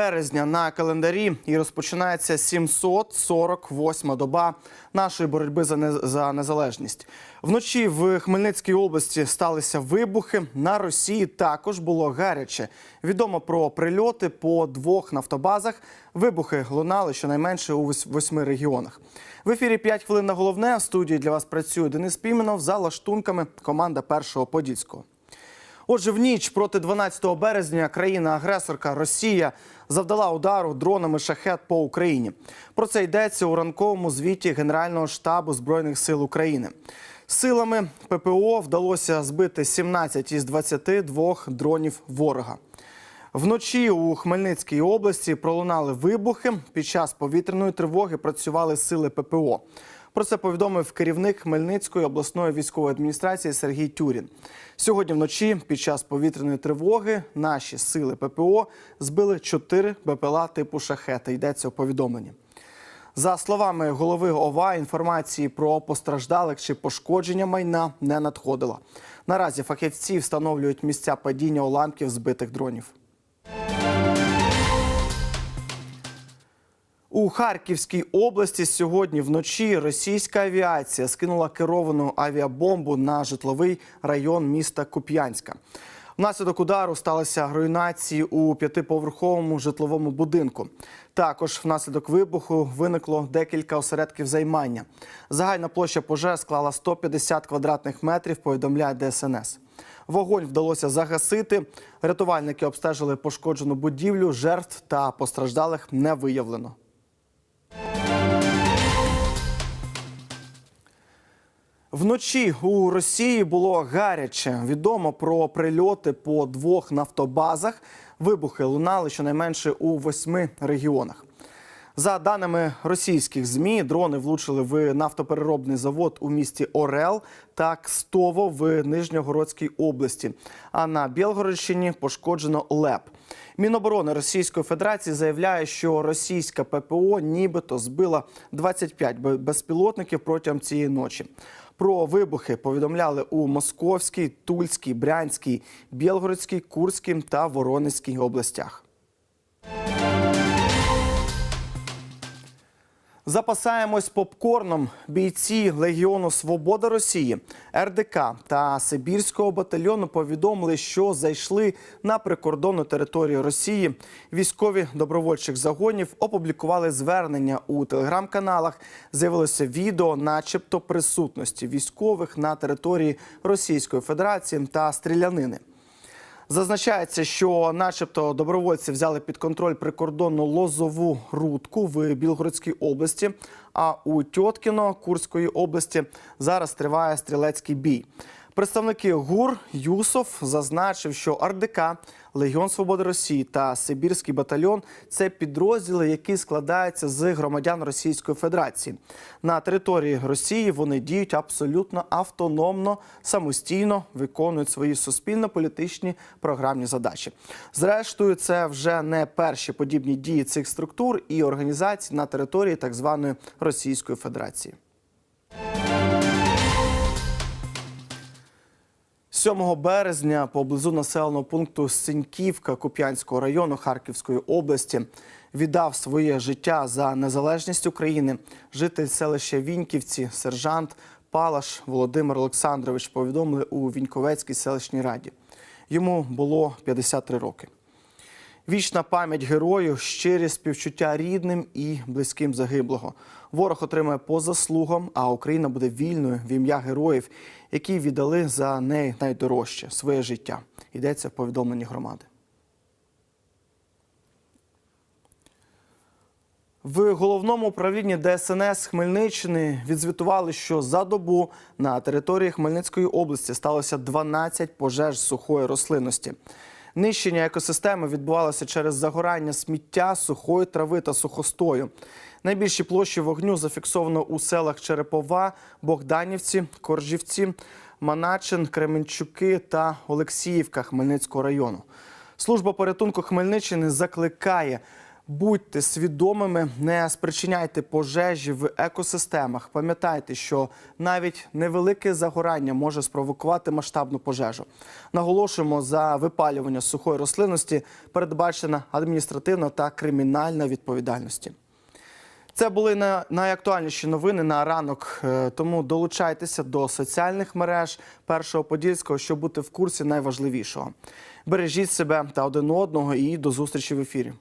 березня на календарі і розпочинається 748-ма доба нашої боротьби за не- за незалежність. Вночі в Хмельницькій області сталися вибухи. На Росії також було гаряче. Відомо про прильоти по двох нафтобазах. Вибухи лунали щонайменше у восьми регіонах. В ефірі «5 хвилин на головне. В студії для вас працює Денис Піменов за лаштунками команда першого подільського. Отже, в ніч проти 12 березня країна-агресорка Росія завдала удару дронами шахет по Україні. Про це йдеться у ранковому звіті Генерального штабу збройних сил України. Силами ППО вдалося збити 17 із 22 дронів ворога. Вночі у Хмельницькій області пролунали вибухи. Під час повітряної тривоги працювали сили ППО. Про це повідомив керівник Хмельницької обласної військової адміністрації Сергій Тюрін. Сьогодні вночі, під час повітряної тривоги, наші сили ППО збили чотири БПЛА типу шахети. Йдеться у повідомленні. За словами голови ОВА, інформації про постраждалих чи пошкодження майна не надходило. Наразі фахівці встановлюють місця падіння уламків збитих дронів. У Харківській області сьогодні вночі російська авіація скинула керовану авіабомбу на житловий район міста Куп'янська. Внаслідок удару сталися руйнації у п'ятиповерховому житловому будинку. Також внаслідок вибуху виникло декілька осередків займання. Загальна площа пожеж склала 150 квадратних метрів. Повідомляє ДСНС. Вогонь вдалося загасити. Рятувальники обстежили пошкоджену будівлю. Жертв та постраждалих не виявлено. Вночі у Росії було гаряче. Відомо про прильоти по двох нафтобазах. Вибухи лунали щонайменше у восьми регіонах. За даними російських змі, дрони влучили в нафтопереробний завод у місті Орел та Кстово в Нижньогородській області. А на Білгородщині пошкоджено ЛЕП. Міноборони Російської Федерації заявляє, що російська ППО нібито збила 25 бе- безпілотників протягом цієї ночі. Про вибухи повідомляли у Московській, Тульській, Брянській, Білгородській, Курській та Воронезькій областях. Запасаємось попкорном. Бійці Легіону Свобода Росії, РДК та Сибірського батальйону повідомили, що зайшли на прикордонну територію Росії. Військові добровольчих загонів опублікували звернення у телеграм-каналах. З'явилося відео, начебто, присутності військових на території Російської Федерації та стрілянини. Зазначається, що, начебто, добровольці взяли під контроль прикордонну лозову рудку в Білгородській області. А у Тьоткіно Курської області зараз триває стрілецький бій. Представники ГУР Юсов зазначив, що РДК, Легіон Свободи Росії та Сибірський батальйон це підрозділи, які складаються з громадян Російської Федерації. На території Росії вони діють абсолютно автономно, самостійно виконують свої суспільно-політичні програмні задачі. Зрештою, це вже не перші подібні дії цих структур і організацій на території так званої Російської Федерації. 7 березня поблизу населеного пункту Синьківка Куп'янського району Харківської області віддав своє життя за незалежність України житель селища Віньківці, сержант Палаш Володимир Олександрович повідомили у Віньковецькій селищній раді. Йому було 53 роки. Вічна пам'ять герою, щирі співчуття рідним і близьким загиблого. Ворог отримає по заслугам, а Україна буде вільною в ім'я героїв, які віддали за неї найдорожче своє життя. Йдеться в повідомленні громади. В головному управлінні ДСНС Хмельниччини відзвітували, що за добу на території Хмельницької області сталося 12 пожеж сухої рослинності. Нищення екосистеми відбувалося через загорання сміття, сухої трави та сухостою. Найбільші площі вогню зафіксовано у селах Черепова, Богданівці, Коржівці, Маначин, Кременчуки та Олексіївка Хмельницького району. Служба порятунку Хмельниччини закликає Будьте свідомими, не спричиняйте пожежі в екосистемах. Пам'ятайте, що навіть невелике загорання може спровокувати масштабну пожежу. Наголошуємо, за випалювання сухої рослинності передбачена адміністративна та кримінальна відповідальності. Це були найактуальніші новини на ранок. Е, Тому долучайтеся до соціальних мереж першого подільського, щоб бути в курсі найважливішого. Бережіть себе та один одного і до зустрічі в ефірі.